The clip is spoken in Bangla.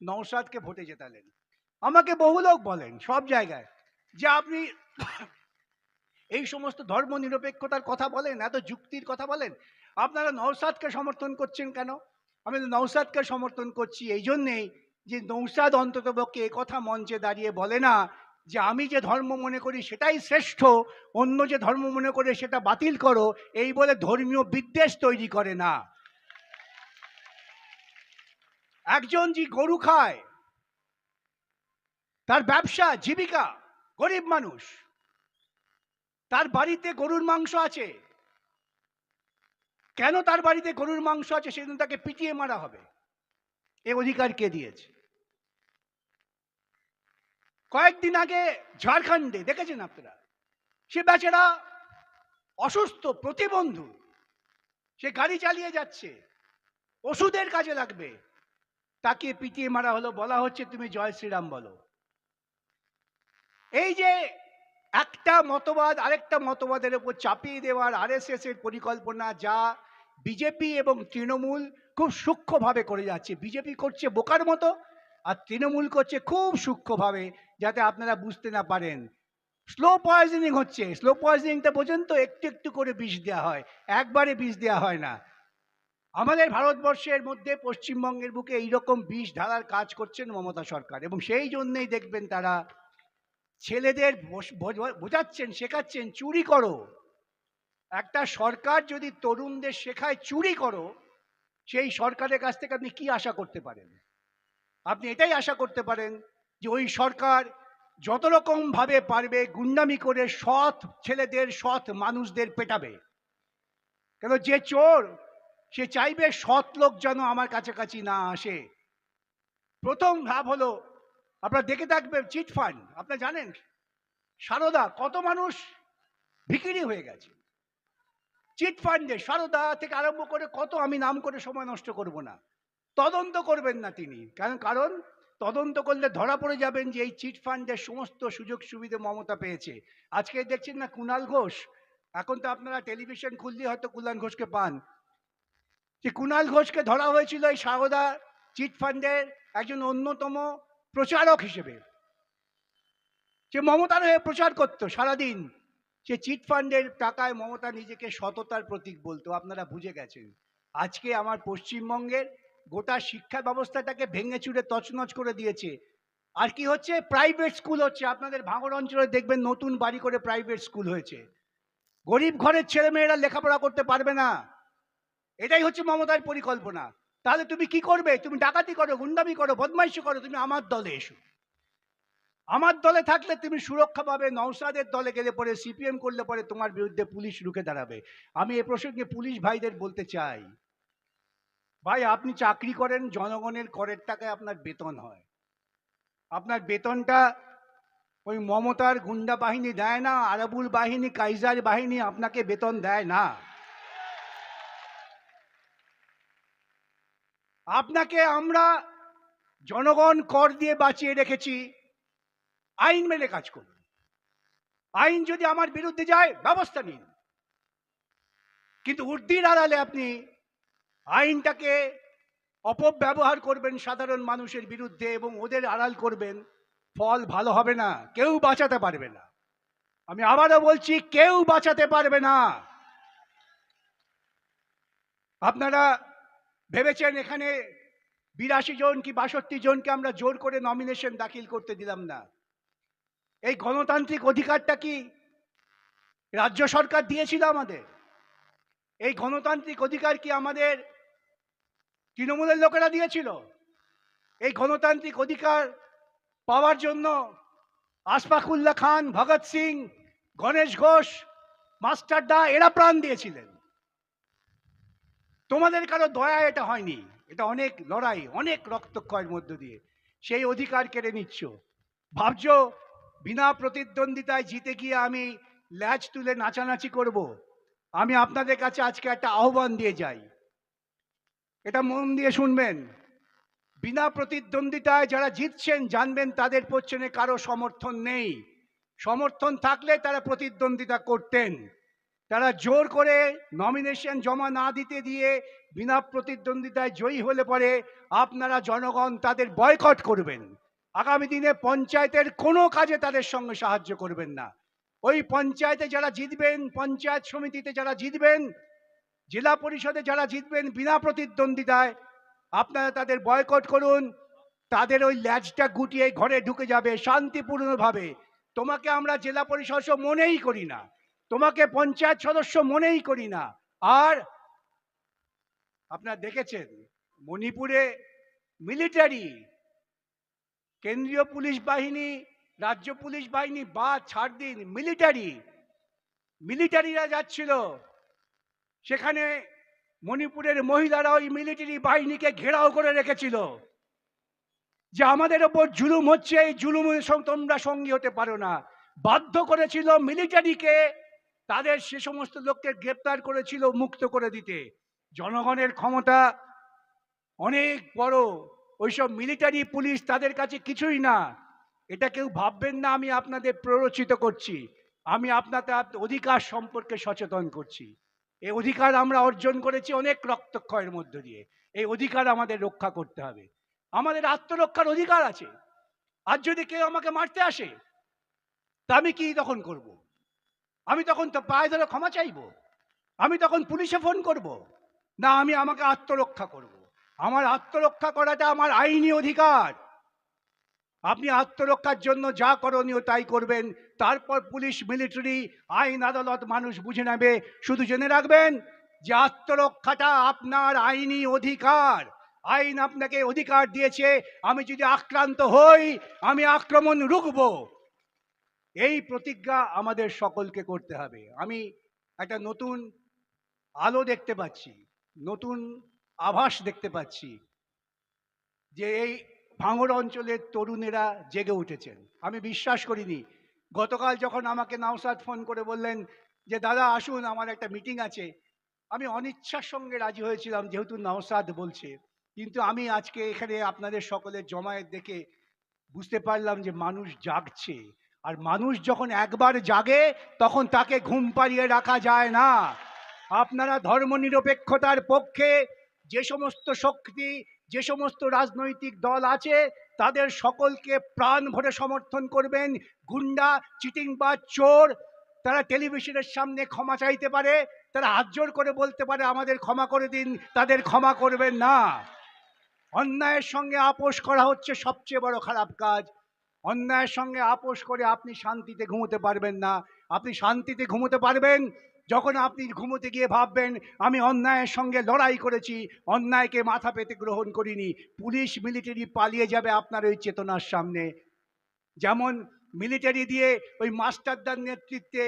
নৌসাদকে ভোটে জেতালেন। আমাকে বহু লোক বলেন সব জায়গায় যে আপনি এই সমস্ত ধর্ম নিরপেক্ষতার কথা বলেন, এত যুক্তির কথা বলেন, আপনারা নৌসাদকে সমর্থন করছেন কেন? আমি তো নৌসাদকে সমর্থন করছি এই জন্যেই যে নৌসাদ অন্তত পক্ষে কথা মঞ্চে দাঁড়িয়ে বলে না যে আমি যে ধর্ম মনে করি সেটাই শ্রেষ্ঠ, অন্য যে ধর্ম মনে করে সেটা বাতিল করো, এই বলে ধর্মীয় বিদ্বেষ তৈরি করে না। একজন যে গরু খায়, তার ব্যবসা, জীবিকা, গরিব মানুষ, তার বাড়িতে গরুর মাংস আছে, কেন তার বাড়িতে গরুর মাংস আছে? সেদিন তাকে পিটিয়ে মারা হবে। এ অধিকার কে দিয়েছে? কয়েকদিন আগে ঝাড়খণ্ডে, দেখেছেন আপনারা? সে বেচারা অসুস্থ, প্রতিবন্ধু, সে গাড়ি চালিয়ে যাচ্ছে, ওষুধের কাজে লাগবে। তাকে পিটিয়ে মারা হলো, বলা হচ্ছে তুমি জয় শ্রীরাম বলো। এই যে একটা মতবাদ, আরেকটা মতবাদের উপর চাপিয়ে দেওয়ার আরএসএস এর পরিকল্পনা যা বিজেপি এবং তৃণমূল খুব সূক্ষ্মভাবে করে যাচ্ছে। বিজেপি করছে বোকার মতো আর তৃণমূল করছে খুব সূক্ষ্মভাবে, যাতে আপনারা বুঝতে না পারেন। স্লো পয়জনিং হচ্ছে। স্লো পয়জনিংটা পর্যন্ত একটু একটু করে বিষ দেওয়া হয়। একবারে বিষ দেওয়া হয় না। আমাদের ভারতবর্ষের মধ্যে পশ্চিমবঙ্গের বুকে এইরকম বিষ ঢালার কাজ করছেন মমতা সরকার এবং সেই জন্যেই দেখবেন তারা ছেলেদের বোঝাচ্ছেন, শেখাচ্ছেন, চুরি করো। একটা সরকার যদি তরুণদের শেখায় চুরি করো, সেই সরকারের কাছ থেকে আপনি কি আশা করতে পারেন? আপনি এটাই আশা করতে পারেন যে ওই সরকার যত রকম ভাবে পারবে, গুন্ডামি করে সৎ ছেলেদের, সৎ মানুষদের পেটাবে। কেন যে চোর সে চাইবে সৎ লোক যেন আমার কাছাকাছি না আসে। প্রথম ভাব হলো, আপনারা দেখে থাকবেন, চিট ফান্ড, আপনারা জানেন, সারদা কত মানুষ ভিকিরি হয়ে গেছে। চিট ফান্ডে সারদা থেকে আরম্ভ করে কত আমি নাম করে সময় নষ্ট করব না। তদন্ত করবেন না তিনি কারণ কারণ তদন্ত করলে ধরা পড়ে যাবেন যে এই চিট ফান্ডের সমস্ত সুযোগ সুবিধা মমতা পেয়েছে। আজকে দেখছেন না কুণাল ঘোষ? এখন তো আপনারা টেলিভিশন খুললে হয়তো কুণাল ঘোষকে পান। যে কুণাল ঘোষকে ধরা হয়েছিল এই সারদা চিটফান্ডের একজন অন্যতম প্রচারক হিসেবে। যে মমতার হয়ে প্রচার করতো সারাদিন। সে চিটফান্ডের টাকায় মমতা নিজেকে সততার প্রতীক বলতো, আপনারা বুঝে গেছেন। আজকে আমার পশ্চিমবঙ্গের গোটা শিক্ষা ব্যবস্থাটাকে ভেঙে চুরে তছনছ করে দিয়েছে। আর কি হচ্ছে? প্রাইভেট স্কুল হচ্ছে। আপনাদের ভাঙর অঞ্চলে দেখবেন নতুন বাড়ি করে প্রাইভেট স্কুল হয়েছে। গরিব ঘরের ছেলেমেয়েরা লেখাপড়া করতে পারবে না। এটাই হচ্ছে মমতার পরিকল্পনা। তাহলে তুমি কি করবে? তুমি ডাকাতি করো, গুন্ডামি করো, বদমাইশি করো, তুমি আমার দলে এসো। আমার দলে থাকলে তুমি সুরক্ষা পাবে নৌসাদের দলে গেলে পরে সিপিএম করলে পরে তোমার বিরুদ্ধে পুলিশ রুখে দাঁড়াবে। আমি এ প্রসঙ্গে পুলিশ ভাইদের বলতে চাই। ভাই, আপনি চাকরি করেন, জনগণের করের টাকায় আপনার বেতন হয়। আপনার বেতনটা ওই মমতার গুন্ডা বাহিনী দেয় না, আরাবুল বাহিনী, কাইজার বাহিনী আপনাকে বেতন দেয় না। আপনাকে আমরা জনগণ কর দিয়ে বাঁচিয়ে রেখেছি। আইন মেনে কাজ করুন। আইন যদি আমার বিরুদ্ধে যায়, ব্যবস্থা নিন। কিন্তু উর্দির আড়ালে আপনি আইনটাকে অপব্যবহার করবেন সাধারণ মানুষের বিরুদ্ধে এবং ওদের আড়াল করবেন। ফল ভালো হবে না, কেউ বাঁচাতে পারবে না। আমি আবারও বলছি, কেউ বাঁচাতে পারবে না। আপনারা ভেবেছেন এখানে বিরাশি জন কি বাষট্টি জনকে আমরা জোর করে নমিনেশন দাখিল করতে দিলাম না। এই গণতান্ত্রিক অধিকারটা কি রাজ্য সরকার দিয়েছিল আমাদের? এই গণতান্ত্রিক অধিকার কি আমাদের তৃণমূলের লোকেরা দিয়েছিল? এই গণতান্ত্রিক অধিকার পাওয়ার জন্য আশফাকুল্লাহ খান, ভগৎ সিং, গণেশ ঘোষ, মাস্টারদা, এরা প্রাণ দিয়েছিলেন। তোমাদের কারও দয়া এটা হয়নি। এটা অনেক লড়াই, অনেক রক্তক্ষয়ের মধ্য দিয়ে। সেই অধিকার কেড়ে নিচ্ছ। ভাবছ, বিনা প্রতিদ্বন্দ্বিতায় জিতে গিয়ে আমি ল্যাচ তুলে নাচানাচি করব? আমি আপনাদের কাছে আজকে একটা আহ্বান দিয়ে যাই। এটা মন দিয়ে শুনবেন। বিনা প্রতিদ্বন্দ্বিতায় যারা জিতছেন, জানবেন তাদের পশ্চিমে কারও সমর্থন নেই। সমর্থন থাকলে তারা প্রতিদ্বন্দ্বিতা করতেন। তারা জোর করে নমিনেশন জমা না দিতে দিয়ে বিনা প্রতিদ্বন্দ্বিতায় জয়ী হলে পরে আপনারা জনগণ তাদের বয়কট করবেন। আগামী দিনে পঞ্চায়েতের কোনো কাজে তাদের সঙ্গে সাহায্য করবেন না। ওই পঞ্চায়েতে যারা জিতবেন, পঞ্চায়েত সমিতিতে যারা জিতবেন, জেলা পরিষদে যারা জিতবেন বিনা প্রতিদ্বন্দ্বিতায়, আপনারা তাদের বয়কট করুন। তাদের ওই ল্যাজটা গুটিয়ে ঘরে ঢুকে যাবে শান্তিপূর্ণভাবে। তোমাকে আমরা জেলা পরিষদ মনেই করি না। তোমাকে পঞ্চায়েত সদস্য মনেই করি না। আর আপনারা দেখেছেন, মণিপুরে মিলিটারি, কেন্দ্রীয় পুলিশ বাহিনী, রাজ্য পুলিশ বাহিনী বা ছাড় দিন, মিলিটারি, মিলিটারিরা যাচ্ছিল। সেখানে মণিপুরের মহিলারা ওই মিলিটারি বাহিনীকে ঘেরাও করে রেখেছিল। যে আমাদের ওপর জুলুম হচ্ছে, এই জুলুমের সঙ্গে তোমরা সঙ্গী হতে পারো না। বাধ্য করেছিল মিলিটারিকে তাদের সে সমস্ত লোককে গ্রেপ্তার করেছিল মুক্ত করে দিতে। জনগণের ক্ষমতা অনেক বড়। ওইসব মিলিটারি পুলিশ তাদের কাছে কিছুই না। এটা কেউ ভাববেন না, আমি আপনাদের প্ররোচিত করছি। আমি আপনাদের অধিকার সম্পর্কে সচেতন করছি। এই অধিকার আমরা অর্জন করেছি অনেক রক্তক্ষয়ের মধ্য দিয়ে। এই অধিকার আমাদের রক্ষা করতে হবে। আমাদের আত্মরক্ষার অধিকার আছে। আর যদি কেউ আমাকে মারতে আসে, তা আমি কি তখন করব। আমি তখন তো পায়ে ধরে ক্ষমা চাইব। আমি তখন পুলিশে ফোন করব। না, আমি আমাকে আত্মরক্ষা করব। আমার আত্মরক্ষা করাটা আমার আইনি অধিকার। আপনি আত্মরক্ষার জন্য যা করণীয় তাই করবেন, তারপর পুলিশ, মিলিটারি, আইন, আদালত মানুষ বুঝে নেবে। শুধু জেনে রাখবেন যে আত্মরক্ষাটা আপনার আইনি অধিকার। আইন আপনাকে অধিকার দিয়েছে, আমি যদি আক্রান্ত হই, আমি আক্রমণ রুখব। এই প্রতিজ্ঞা আমাদের সকলকে করতে হবে। আমি একটা নতুন আলো দেখতে পাচ্ছি, নতুন আভাস দেখতে পাচ্ছি যে এই ভাঙড় অঞ্চলের তরুণেরা জেগে উঠেছেন। আমি বিশ্বাস করিনি। গতকাল যখন আমাকে নাওসাদ ফোন করে বললেন যে, দাদা, আসুন, আমার একটা মিটিং আছে। আমি অনিচ্ছার সঙ্গে রাজি হয়েছিলাম, যেহেতু নাওসাদ বলছে। কিন্তু আমি আজকে এখানে আপনাদের সকলের জমায়েত দেখে বুঝতে পারলাম যে, মানুষ জাগছে। আর মানুষ যখন একবার জাগে, তখন তাকে ঘুম পাড়িয়ে রাখা যায় না। আপনারা ধর্মনিরপেক্ষতার পক্ষে যে সমস্ত শক্তি, যে সমস্ত রাজনৈতিক দল আছে, তাদের সকলকে প্রাণ ভরে সমর্থন করবেন। গুন্ডা চিটিং বা চোর, তারা টেলিভিশনের সামনে ক্ষমা চাইতে পারে, তারা হাত জোর করে বলতে পারে, আমাদের ক্ষমা করে দিন, তাদের ক্ষমা করবেন না। অন্যায়ের সঙ্গে আপোষ করা হচ্ছে সবচেয়ে বড় খারাপ কাজ। অন্যায়ের সঙ্গে আপোষ করে আপনি শান্তিতে ঘুমোতে পারবেন না। আপনি শান্তিতে ঘুমোতে পারবেন যখন আপনি ঘুমোতে গিয়ে ভাববেন, আমি অন্যায়ের সঙ্গে লড়াই করেছি, অন্যায়কে মাথা পেতে গ্রহণ করিনি। পুলিশ মিলিটারি পালিয়ে যাবে আপনার ওই চেতনার সামনে। যেমন মিলিটারি দিয়ে ওই মাস্টারদার নেতৃত্বে